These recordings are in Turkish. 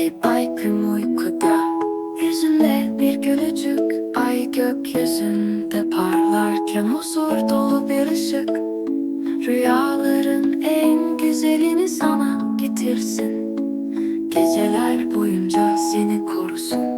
Hep aykım uykuda Yüzünde bir gülücük. Ay gökyüzünde parlarken Huzur dolu bir ışık. Rüyaların en güzelini sana getirsin. Geceler boyunca seni korusun.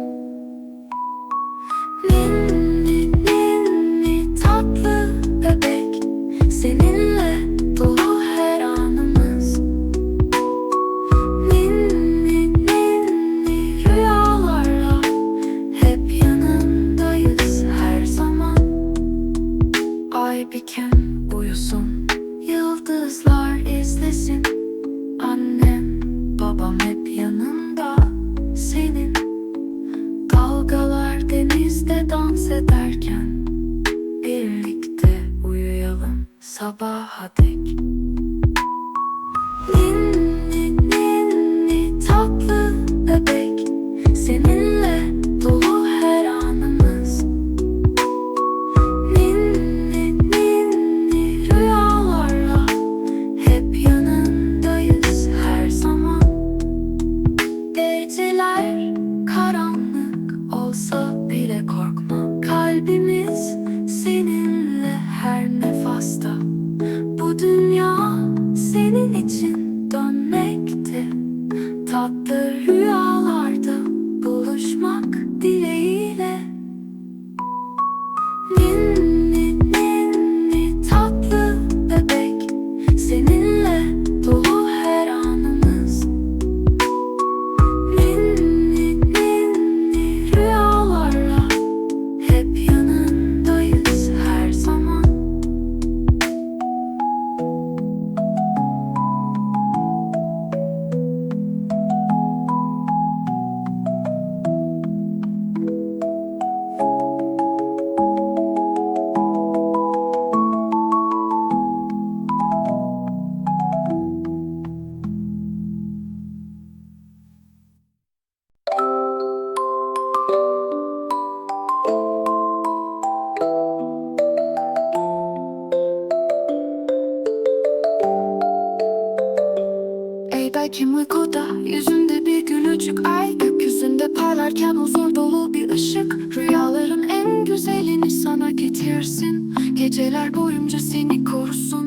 Görkem huzur dolu bir ışık. Rüyaların en güzelini sana getirsin. Geceler boyunca seni korusun.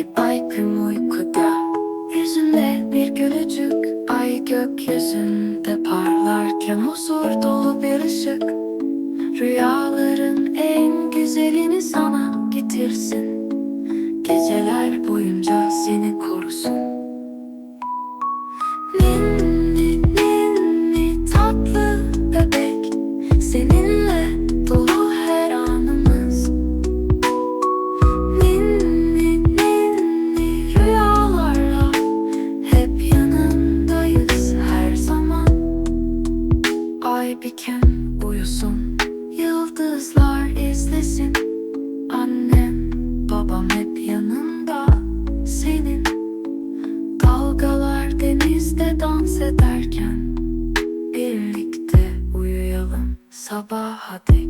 bir baykım uykuda Yüzünde bir gülücük. Ay gökyüzünde parlarken huzur dolu bir ışık. Rüyaların en güzelini sana getirsin. Geceler boyunca seni korusun. багатий.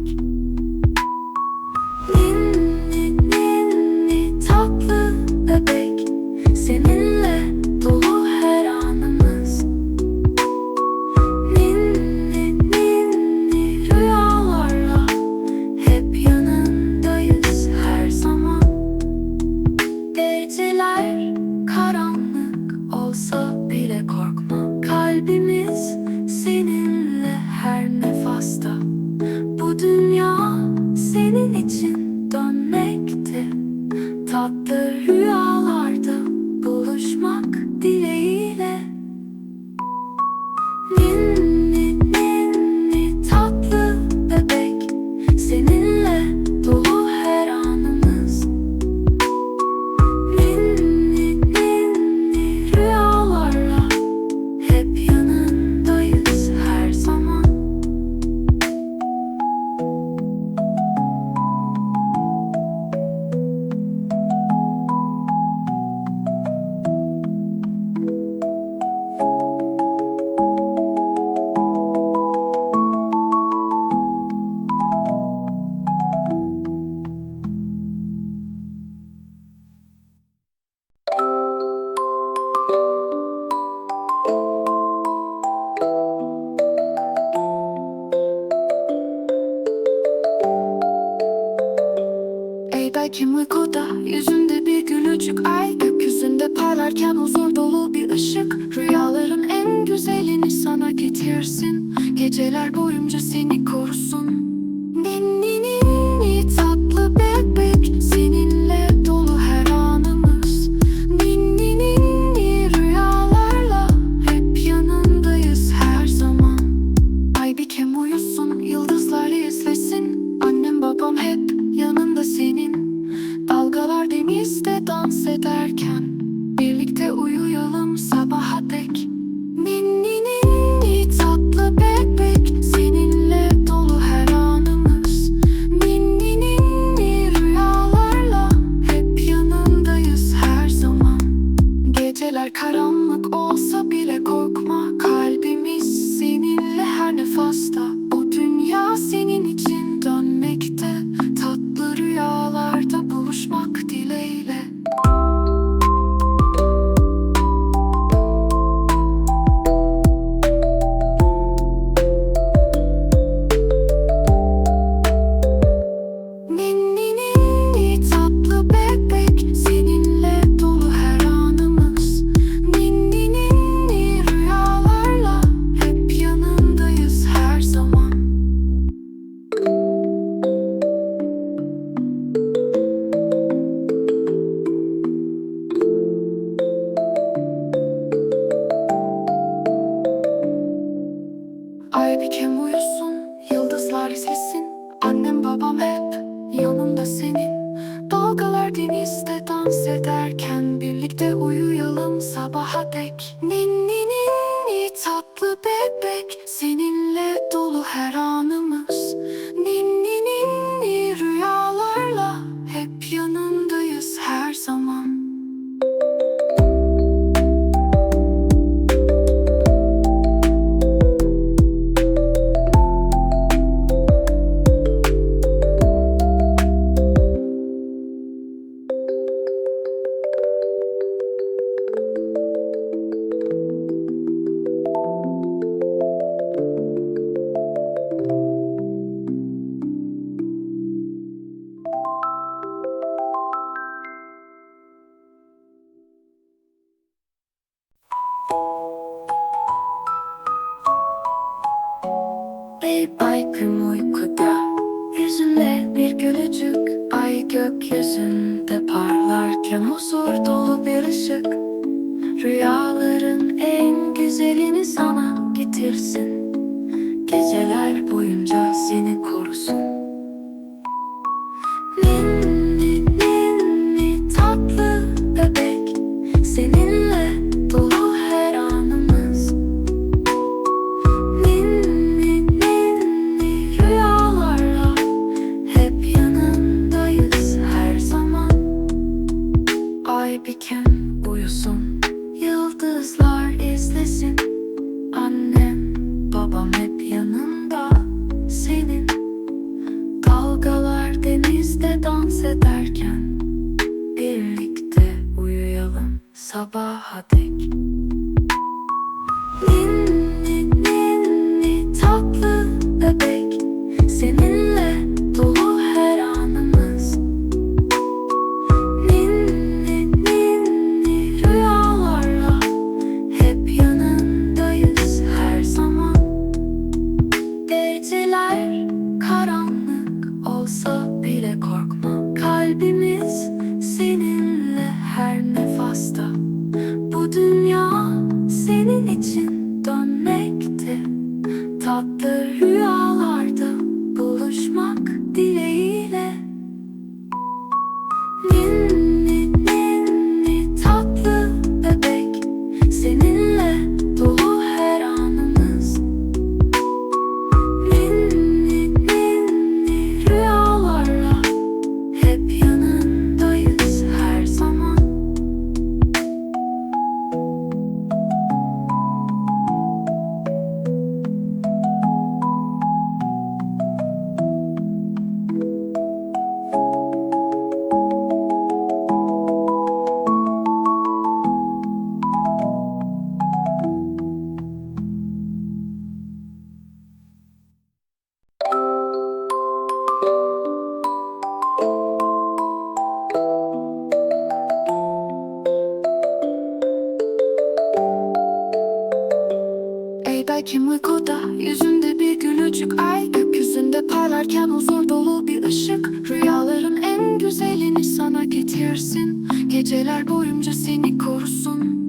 Geceler boyunca seni korusun. Hey baykım uykuda Yüzüne bir gülücük. Ay gökyüzünde parlarken Huzur dolu bir ışık. Rüyaların en güzelini sana getirsin. Geceler boyunca seni korusun. Küçük ay gökyüzünde parlarken huzur dolu bir ışık. Rüyaların en güzelini sana getirsin. Geceler boyunca seni korusun.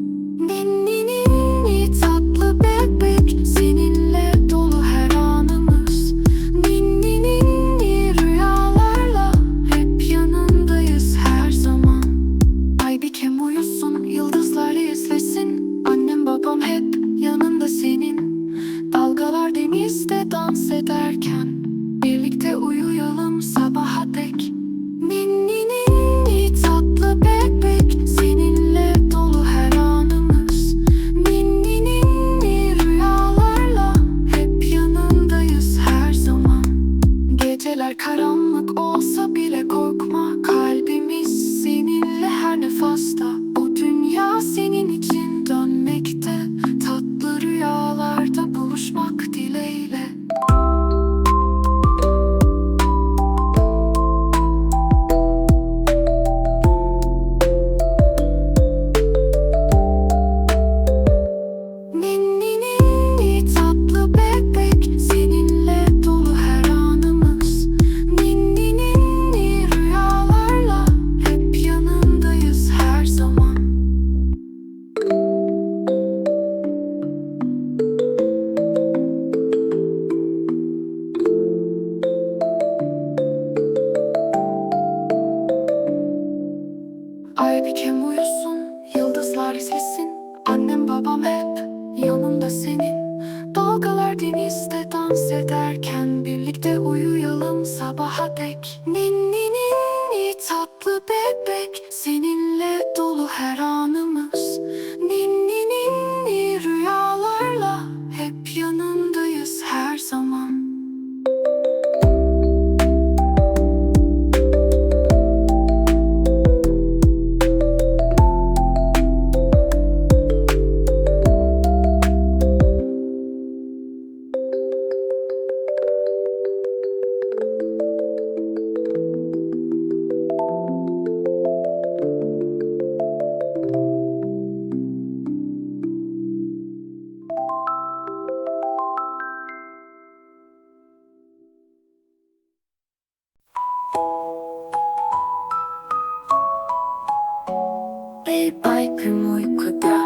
Ey baykım uykuda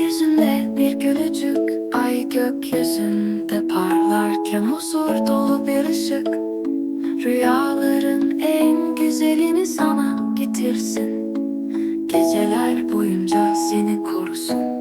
Yüzünde bir gülücük. Ay gökyüzünde parlarken Huzur dolu bir ışık. Rüyaların en güzelini sana getirsin. Geceler boyunca seni korusun.